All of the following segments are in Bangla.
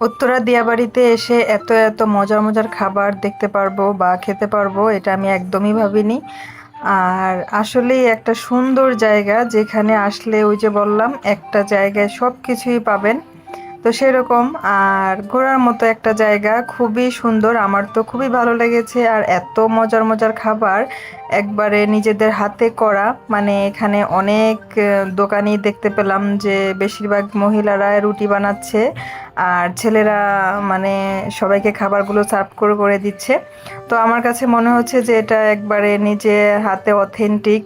উত্তরা দিয়াবাড়িতে এসে এত এত মজার মজার খাবার দেখতে পারব বা খেতে পারব এটা আমি একদমই ভাবিনি। আর আসলেই একটা সুন্দর জায়গা যেখানে আসলে ওই যে বললাম একটা জায়গায় সব কিছুই পাবেন। তো সেরকম আর ঘোরার মতো একটা জায়গা খুবই সুন্দর আমার তো খুবই ভালো লেগেছে। আর এত মজার মজার খাবার একবারে নিজেদের হাতে করা মানে এখানে অনেক আহ, দোকানি দেখতে পেলাম যে বেশিরভাগ মহিলারা রুটি বানাচ্ছে। আর ছেলেরা মানে সবাইকে খাবারগুলো সার্ভ করে করে দিচ্ছে। তো আমার কাছে মনে হচ্ছে যে এটা একবারে নিজে হাতে অথেন্টিক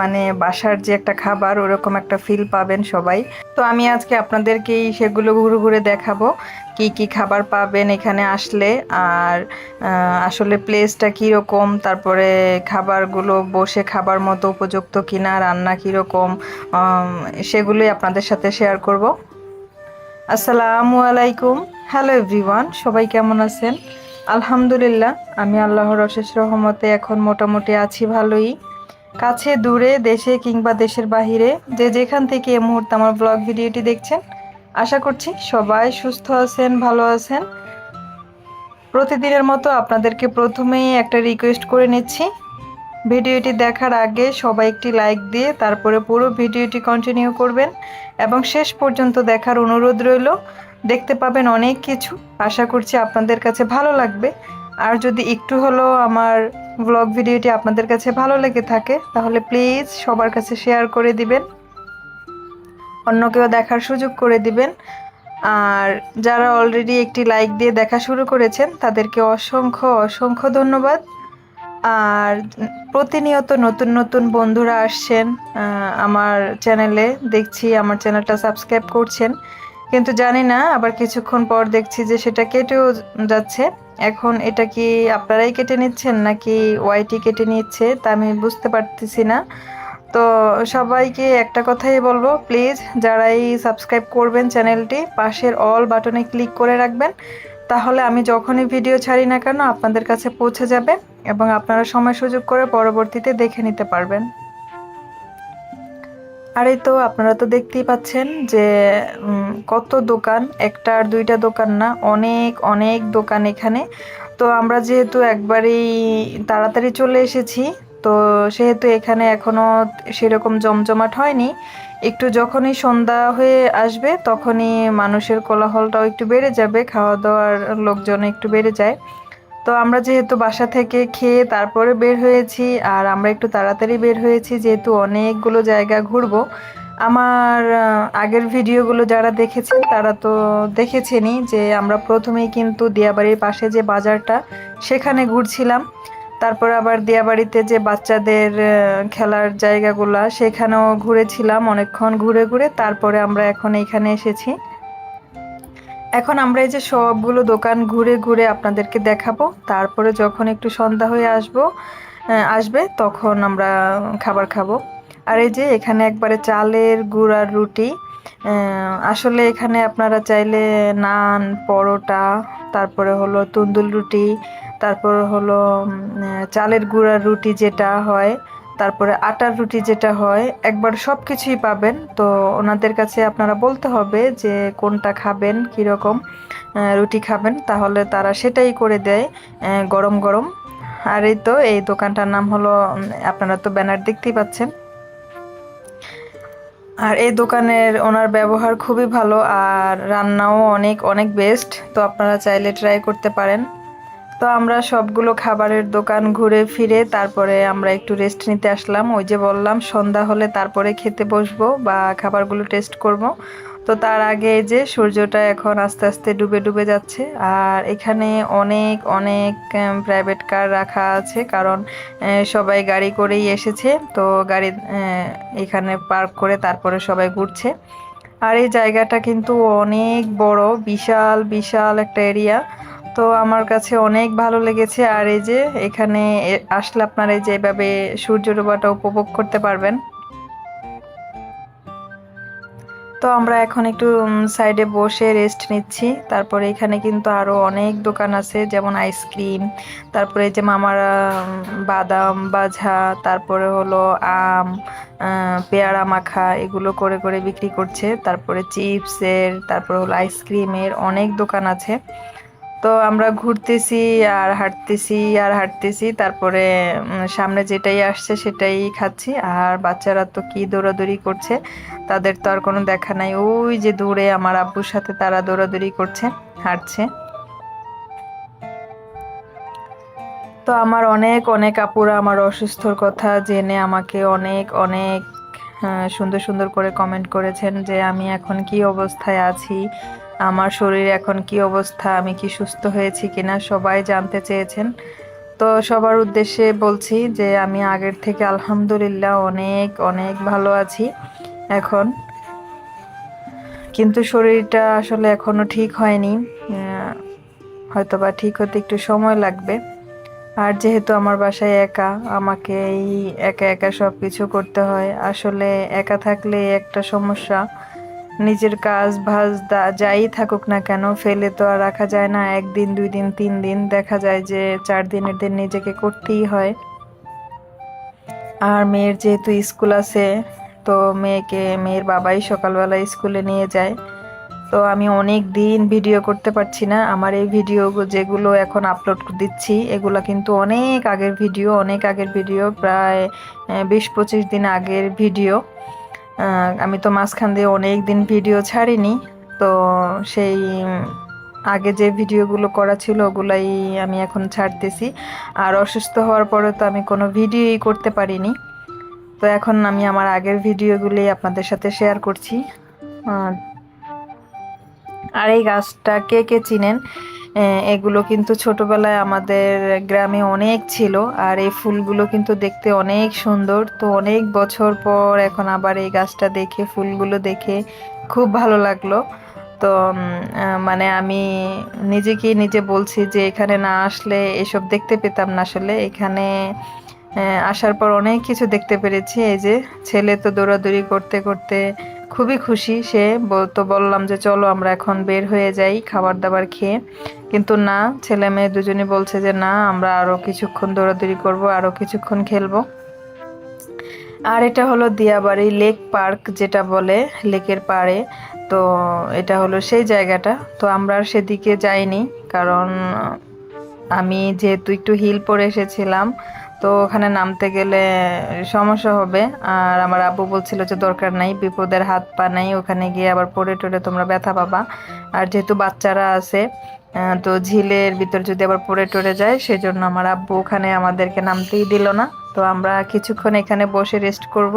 মানে বাসার যে একটা খাবার, ওরকম একটা ফিল পাবেন সবাই। তো আমি আজকে আপনাদেরকেই সেগুলো ঘুরে ঘুরে দেখাবো, কি কি খাবার পাবেন এখানে আসলে, আর আসলে প্লেসটা কীরকম, তারপরে খাবারগুলো বসে খাবার মতো উপযুক্ত কিনা, রান্না কীরকম সেগুলোই আপনাদের সাথে শেয়ার করব। আসসালামু আলাইকুম। হ্যালো এভরিওয়ান সবাই কেমন আছেন? আলহামদুলিল্লাহ, আমি আল্লাহর অশেষ রহমতে এখন মোটামুটি আছি ভালোই। কাছে, দূরে, দেশে কিংবা দেশের বাহিরে, যে যেখান থেকে এই মুহূর্তে আমার ব্লগ ভিডিওটি দেখছেন, আশা করছি সবাই সুস্থ আছেন, ভালো আছেন। প্রতিদিনের মতো আপনাদেরকে প্রথমেই একটা রিকোয়েস্ট করে নিচ্ছি। ভিডিওটি দেখার আগে সবাই একটি লাইক দিয়ে তারপরে পুরো ভিডিওটি কন্টিনিউ করবেন এবং শেষ পর্যন্ত দেখার অনুরোধ রইল। দেখতে পাবেন অনেক কিছু। আশা করছি আপনাদের কাছে ভালো লাগবে। আর যদি একটু হলেও আমার ব্লগ ভিডিওটি আপনাদের কাছে ভালো লেগে থাকে, তাহলে প্লিজ সবার কাছে শেয়ার করে দিবেন। অন্য কেউ দেখার সুযোগ করে দিবেন। আর যারা অলরেডি একটি লাইক দিয়ে দেখা শুরু করেছেন, তাদেরকে অসংখ্য অসংখ্য ধন্যবাদ। আর প্রতিনিয়ত নতুন নতুন বন্ধুরা আসছেন আমার চ্যানেলে। দেখছি আমার চ্যানেলটা সাবস্ক্রাইব করছেন। কিন্তু জানি না, আবার কিছুক্ষণ পর দেখছি যে সেটা কেটেও যাচ্ছে। এখন এটা কি আপনারাই কেটে নিচ্ছেন নাকি ওয়াইটি কেটে নিচ্ছে, তা আমি বুঝতে পারতেছি না। তো সবাইকে একটা কথাই বলব, প্লিজ যারাই সাবস্ক্রাইব করবেন চ্যানেলটি, পাশের অল বাটনে ক্লিক করে রাখবেন। তাহলে আমি যখনই ভিডিও ছাড়ি না কেন আপনাদের কাছে পৌঁছে যাবে এবং আপনারা সময় সুযোগ করে পরবর্তীতে দেখে নিতে পারবেন। আর এই তো আপনারা তো দেখতেই পাচ্ছেন যে কত দোকান, একটা আর দুইটা দোকান না, অনেক অনেক দোকান এখানে। তো আমরা যেহেতু একবারেই তাড়াতাড়ি চলে এসেছি তো সেহেতু এখানে এখনও সেরকম জমজমাট হয়নি। একটু যখনই সন্ধ্যা হয়ে আসবে তখনই মানুষের কোলাহলটাও একটু বেড়ে যাবে খাওয়া দাওয়ার লোকজন একটু বেড়ে যায়। তো আমরা যেহেতু বাসা থেকে খেয়ে তারপরে বের হয়েছি আর আমরা একটু তাড়াতাড়ি বের হয়েছি, যেহেতু অনেকগুলো জায়গা ঘুরবো। আমার আগের ভিডিওগুলো যারা দেখেছেন তারা তো দেখেছেনই যে আমরা প্রথমেই কিন্তু দিয়াবাড়ির পাশে যে বাজারটা সেখানে ঘুরছিলাম। তারপর আবার দিয়াবাড়িতে যে বাচ্চাদের খেলার জায়গাগুলা, সেখানেও ঘুরেছিলাম অনেকক্ষণ ঘুরে ঘুরে। তারপরে আমরা এখন এইখানে এসেছি। এখন আমরা এই যে সবগুলো দোকান ঘুরে ঘুরে আপনাদেরকে দেখাবো। তারপরে যখন একটু সন্ধ্যা হয়ে আসব আসবে, তখন আমরা খাবার খাব। আর এই যে এখানে একবারে চালের গুঁড় আর রুটি আসলে এখানে আপনারা চাইলে নান, পরোটা, তারপরে হলো তন্দুর রুটি তারপর হলো চালের গুঁড়ার রুটি যেটা হয়, তারপরে আটার রুটি যেটা হয়, একবার সব কিছুই পাবেন। তো ওনাদের কাছে আপনারা বলতে হবে যে কোনটা খাবেন, কীরকম রুটি খাবেন, তাহলে তারা সেটাই করে দেয় গরম গরম। আর এই তো, এই দোকানটার নাম হলো আপনারা তো ব্যানার দেখতেই পাচ্ছেন। আর এই দোকানের ওনার ব্যবহার খুবই ভালো, আর রান্নাও অনেক অনেক বেস্ট তো আপনারা চাইলে ট্রাই করতে পারেন। তো আমরা সবগুলো খাবারের দোকান ঘুরে ফিরে তারপরে আমরা একটু রেস্ট নিতে আসলাম। ওই যে বললাম, সন্ধ্যা হলে তারপরে খেতে বসবো বা খাবারগুলো টেস্ট করব। তো তার আগে যে সূর্যটা এখন আস্তে আস্তে ডুবে ডুবে যাচ্ছে। আর এখানে অনেক অনেক প্রাইভেট কার রাখা আছে। কারণ সবাই গাড়ি করেই এসেছে। তো গাড়ি এখানে পার্ক করে তারপরে সবাই ঘুরছে। আর এই জায়গাটা কিন্তু অনেক বড়, বিশাল বিশাল একটা এরিয়া তো আমার কাছে অনেক ভালো লেগেছে। আর এই যে এখানে আসলে আপনারা এই যে এভাবে সূর্য ডোবাটা উপভোগ করতে পারবেন। তো আমরা এখন একটু সাইডে বসে রেস্ট নিচ্ছি। তারপরে এখানে কিন্তু আরও অনেক দোকান আছে, যেমন আইসক্রিম, তারপরে যে মামারা বাদাম বাঝা তারপরে হলো আম পেয়ারা মাখা, এগুলো করে করে বিক্রি করছে। তারপরে চিপসের, তারপরে হলো আইসক্রিমের অনেক দোকান আছে। তো আমরা ঘুরতেছি আর হাঁটতেছি আর হাঁটতেছি, তারপরে সামনে যেটাই আসছে সেটাই খাচ্ছি। আর বাচ্চারা তো কি দৌড়াদৌড়ি করছে, তাদের তো আর কোনো দেখা নাই। ওই যে দূরে আমার আব্বুর সাথে তারা দৌড়াদৌড়ি করছে, হাঁটছে। তো আমার অনেক অনেক আপুরা আমার অসুস্থর কথা জেনে আমাকে অনেক অনেক সুন্দর সুন্দর করে কমেন্ট করেছেন যে আমি এখন কি অবস্থায় আছি। আমার শরীর এখন কি অবস্থা? আমি কি সুস্থ হয়েছি কিনা? সবাই জানতে চেয়েছেন। তো সবার উদ্দেশ্যে বলছি যে আমি আগের থেকে আলহামদুলিল্লাহ অনেক অনেক ভালো আছি এখন। কিন্তু শরীরটা আসলে এখনও ঠিক হয়নি। আহ, হয়তোবা ঠিক হতে একটু সময় লাগবে। আর যেহেতু আমার বাসায় একা আমাকে এই একা একা সব কিছু করতে হয় আসলে একা থাকলে একটা সমস্যা। নিজের কাজ ভাজ যাই থাকুক না কেন, ফেলে তো আর রাখা যায় না। একদিন, দুই দিন, তিন দিন দেখা যায় যে চার দিনের দিন নিজেকে করতেই হয়। আর মেয়ের যেহেতু স্কুল আছে, তো মেয়েকে, মেয়ের বাবাই সকালবেলা স্কুলে নিয়ে যায়। তো আমি অনেক দিন ভিডিও করতে পারছি না। আমার এই ভিডিও যেগুলো এখন আপলোড দিচ্ছি, এগুলো কিন্তু অনেক আগের ভিডিও, অনেক আগের ভিডিও, প্রায় বিশ পঁচিশ দিন আগের ভিডিও। আমি তো মাঝখান দিয়ে অনেক দিন ভিডিও ছাড়িনি, তো সেই আগে যে ভিডিওগুলো করা ছিল ওগুলাই আমি এখন ছাড়তেছি। আর অসুস্থ হওয়ার পরে তো আমি কোনো ভিডিওই করতে পারিনি। তো এখন আমি আমার আগের ভিডিওগুলি আপনাদের সাথে শেয়ার করছি। আর এই গাছটা কে কে চিনেন? এগুলো কিন্তু ছোটবেলায় আমাদের গ্রামে অনেক ছিল আর এই ফুলগুলো কিন্তু দেখতে অনেক সুন্দর। তো অনেক বছর পর এখন আবার এই গাছটা দেখে, ফুলগুলো দেখে খুব ভালো লাগল। তো মানে আমি নিজেকেই নিজে বলছি যে এখানে না আসলে এসব দেখতে পেতাম না আসলে। এখানে আসার পর অনেক কিছু দেখতে পেরেছি। এই যে ছেলে তো দৌড়াদৌড়ি করতে করতে খুবই খুশি। সে তো বললাম যে, চলো আমরা এখন বের হয়ে যাই খাবার দাবার খেয়ে। কিন্তু না, ছেলে মেয়ে দুজনই বলছে যে, না, আমরা আরও কিছুক্ষণ দৌড়াদৌড়ি করব আরও কিছুক্ষণ খেলব। আর এটা হলো দিয়াবাড়ি লেক পার্ক যেটা বলে, লেকের পাড়ে। তো এটা হলো সেই জায়গাটা। তো আমরা সেদিকে যাইনি, কারণ আমি যেহেতু একটু হিল পরে এসেছিলাম তো ওখানে নামতে গেলে সমস্যা হবে। আর আমার আব্বু বলছিল যে দরকার নাই, বিপদের হাত পা নাই, ওখানে গিয়ে আবার পড়ে টরে তোমরা ব্যথা পাবা। আর যেহেতু বাচ্চারা আছে তো ঝিলের ভিতর যদি আবার পড়ে টরে যায়, সেজন্য আমার আব্বু ওখানে আমাদেরকে নামতেই দিল না। তো আমরা কিছুক্ষণ এখানে বসে রেস্ট করব।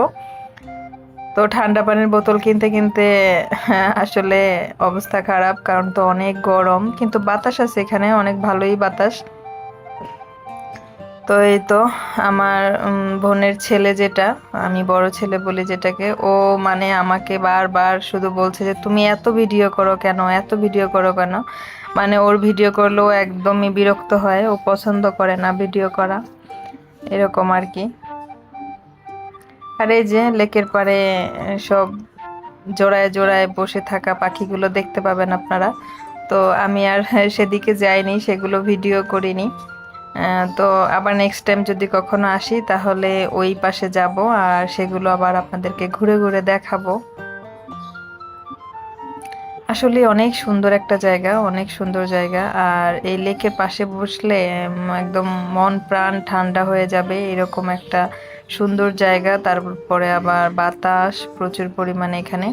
তো ঠান্ডা পানির বোতল কিনতে কিনতে, আসলে অবস্থা খারাপ, কারণ তো অনেক গরম। কিন্তু বাতাস আছে এখানে, অনেক ভালোই বাতাস। তো এই তো আমার বোনের ছেলে যেটা, আমি বড় ছেলে বলি যেটাকে, ও মানে আমাকে বারবার শুধু বলছে যে, তুমি এত ভিডিও করো কেন? এত ভিডিও করো কেন? মানে ওর ভিডিও করলেও একদমই বিরক্ত হয়, ও পছন্দ করে না ভিডিও করা, এরকম আর কি। আর এই যে লেকের পাড়ে সব জোড়ায় জোড়ায় বসে থাকা পাখিগুলো দেখতে পাবেন আপনারা। তো আমি আর সেদিকে যাইনি, সেগুলো ভিডিও করিনি। তো আবার নেক্সট টাইম যদি কখনো আসি, তাহলে ওই পাশে যাব আর সেগুলো আবার আপনাদেরকে ঘুরে ঘুরে দেখাবো। আসলে অনেক সুন্দর একটা জায়গা, অনেক সুন্দর জায়গা। আর এই লেকের পাশে বসলে একদম মন প্রাণ ঠান্ডা হয়ে যাবে, এরকম একটা সুন্দর জায়গা। তারপরে আবার বাতাস প্রচুর পরিমাণে এখানে।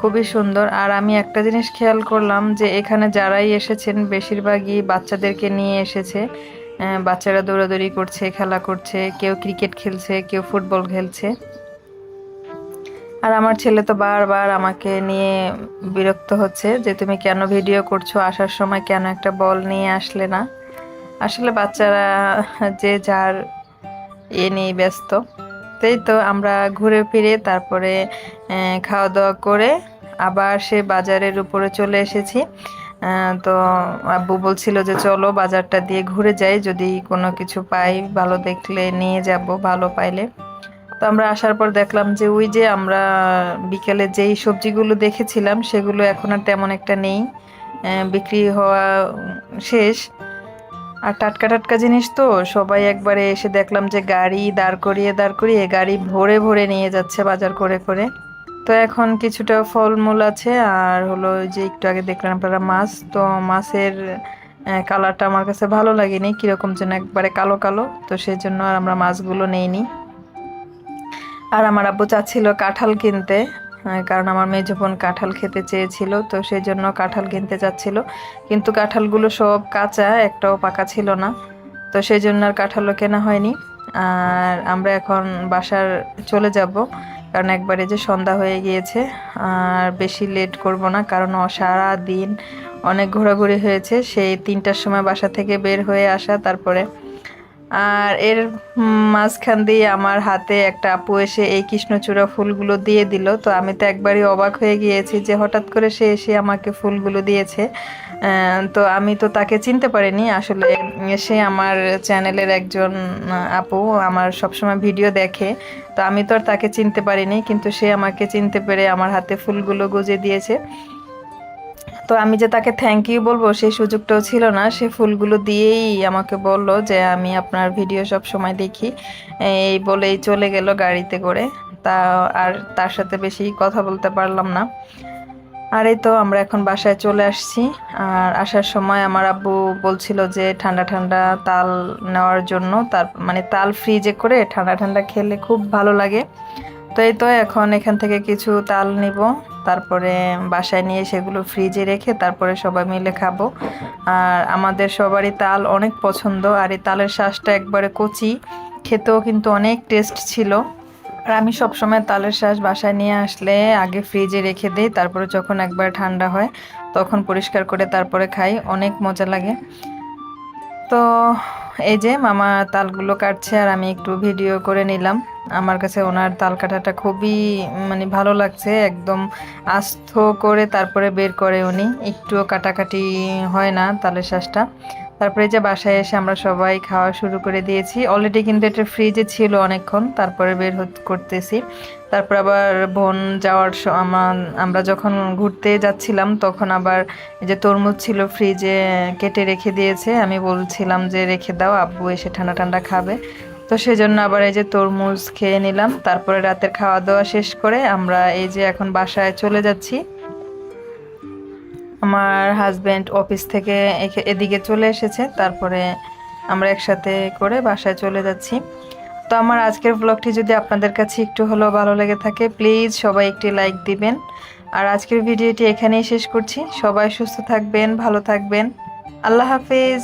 খুবই সুন্দর। আর আমি একটা জিনিস খেয়াল করলাম যে, এখানে যারাই এসেছেন, বেশিরভাগই বাচ্চাদেরকে নিয়ে এসেছে। বাচ্চারা দৌড়াদৌড়ি করছে, খেলা করছে, কেউ ক্রিকেট খেলছে, কেউ ফুটবল খেলছে। আর আমার ছেলে তো বারবার আমাকে নিয়ে বিরক্ত হচ্ছে যে তুমি কেন ভিডিও করছ? আসার সময় কেন একটা বল নিয়ে আসলে না? আসলে বাচ্চারা যে যার এ নিয়ে ব্যস্ত। তাই তো আমরা ঘুরে ফিরে তারপরে খাওয়া দাওয়া করে আবার সে বাজারের উপরে চলে এসেছি। তো আব্বু বলছিল যে চলো বাজারটা দিয়ে ঘুরে যাই, যদি কোনো কিছু পাই ভালো দেখলে নিয়ে যাব, ভালো পাইলে। তো আমরা আসার পর দেখলাম যে ওই যে আমরা বিকেলে যেই সবজিগুলো দেখেছিলাম, সেগুলো এখন আর তেমন একটা নেই। বিক্রি হওয়া শেষ। আর টাটকা টাটকা জিনিস তো, সবাই একবারে এসে দেখলাম যে গাড়ি দাঁড় করিয়ে দাঁড় করিয়ে গাড়ি ভরে ভরে নিয়ে যাচ্ছে বাজার করে করে। তো এখন কিছুটা ফলমূল আছে, আর হলো যে একটু আগে দেখলেন আপনারা মাছ, তো মাছের কালারটা আমার কাছে ভালো লাগেনি, কীরকম যেন একবারে কালো কালো, তো সেই জন্য আর আমরা মাছগুলো নেইনি। আর আমার আব্বু চাচ্ছিল কাঁঠাল কিনতে কারণ আমার মেয়ে বোন কাঁঠাল খেতে চেয়েছিল, তো সেই জন্য কাঁঠাল কিনতে চাচ্ছিল। কিন্তু কাঁঠালগুলো সব কাঁচা, একটাও পাকা ছিল না, তো সেই জন্য আর কাঁঠালও কেনা হয়নি। আর আমরা এখন বাসার চলে যাব। কারণ একবারে যে সন্ধ্যা হয়ে গিয়েছে, আর বেশি লেট করব না, কারণ সারা দিন অনেক ঘোরাঘুরি হয়েছে। সেই তিনটার সময় বাসা থেকে বের হয়ে আসা, তারপরে আর এর মাঝখান দিয়ে আমার হাতে একটা আপু এসে এই কৃষ্ণচূড়া ফুলগুলো দিয়ে দিল। তো আমি তো একবারই অবাক হয়ে গিয়েছি যে হঠাৎ করে সে এসে আমাকে ফুলগুলো দিয়েছে। তো আমি তো তাকে চিনতে পারিনি। আসলে সে আমার চ্যানেলের একজন আপু, আমার সবসময় ভিডিও দেখে। তো আমি তো আর তাকে চিনতে পারিনি, কিন্তু সে আমাকে চিনতে পেরে আমার হাতে ফুলগুলো গুজে দিয়েছে। তো আমি যে তাকে থ্যাংক ইউ বলব, সেই সুযোগটাও ছিল না। সে ফুলগুলো দিয়েই আমাকে বলল যে, আমি আপনার ভিডিও সব সময় দেখি। এই বলেই চলে গেল গাড়িতে করে। তা আর তার সাথে বেশি কথা বলতে পারলাম না। আর এই তো আমরা এখন বাসায় চলে আসছি। আর আসার সময় আমার আব্বু বলছিল যে, ঠান্ডা ঠান্ডা তাল নেওয়ার জন্য তার মানে তাল ফ্রিজে করে ঠান্ডা ঠান্ডা খেলে খুব ভালো লাগে। তো এই তো এখন এখান থেকে কিছু তাল নিব। তারপরে বাসায় নিয়ে সেগুলো ফ্রিজে রেখে তারপরে সবাই মিলে খাব। আর আমাদের সবারই তাল অনেক পছন্দ, আর এই তালের শ্বাসটা একবারে কচি। খেতেও কিন্তু অনেক টেস্ট ছিল। আর আমি সবসময় তালের শ্বাস বাসায় নিয়ে আসলে আগে ফ্রিজে রেখে দিই, তারপরে যখন একবার ঠান্ডা হয় তখন পরিষ্কার করে তারপরে খাই, অনেক মজা লাগে। তো এই যে মামা তালগুলো কাটছে আর আমি একটু ভিডিও করে নিলাম। আমার কাছে ওনার তাল কাটাটা খুবই মানে ভালো লাগছে, একদম আস্ত করে তারপরে বের করে উনি। একটুও কাটাকাটি হয় না তালের শ্বাসটা তারপরে যে বাসায় এসে আমরা সবাই খাওয়া শুরু করে দিয়েছি। অলরেডি কিন্তু এটা ফ্রিজে ছিল অনেকক্ষণ, তারপরে বের করতেছি। তারপর আবার বোন যাওয়ার আমার- আমরা যখন ঘুরতে যাচ্ছিলাম, তখন আবার যে তরমুজ ছিল ফ্রিজে কেটে রেখে দিয়েছে। আমি বলছিলাম যে, রেখে দাও, আব্বু এসে ঠান্ডা ঠান্ডা খাবে। তো সেজন্য আবার এই যে তরমুজ খেয়ে নিলাম। তারপরে রাতের খাওয়া দাওয়া শেষ করে আমরা এই যে এখন বাসায় চলে যাচ্ছি। আমার হাজব্যান্ড অফিস থেকে এদিকে চলে এসেছে। তারপরে আমরা একসাথে করে বাসায় চলে যাচ্ছি। তো আমার আজকের ব্লগটি যদি আপনাদের কাছে একটু হলেও ভালো লেগে থাকে প্লিজ সবাই একটি লাইক দিবেন। আর আজকের ভিডিওটি এখানেই শেষ করছি। সবাই সুস্থ থাকবেন, ভালো থাকবেন। আল্লাহ হাফিজ।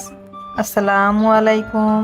আসসালামু আলাইকুম।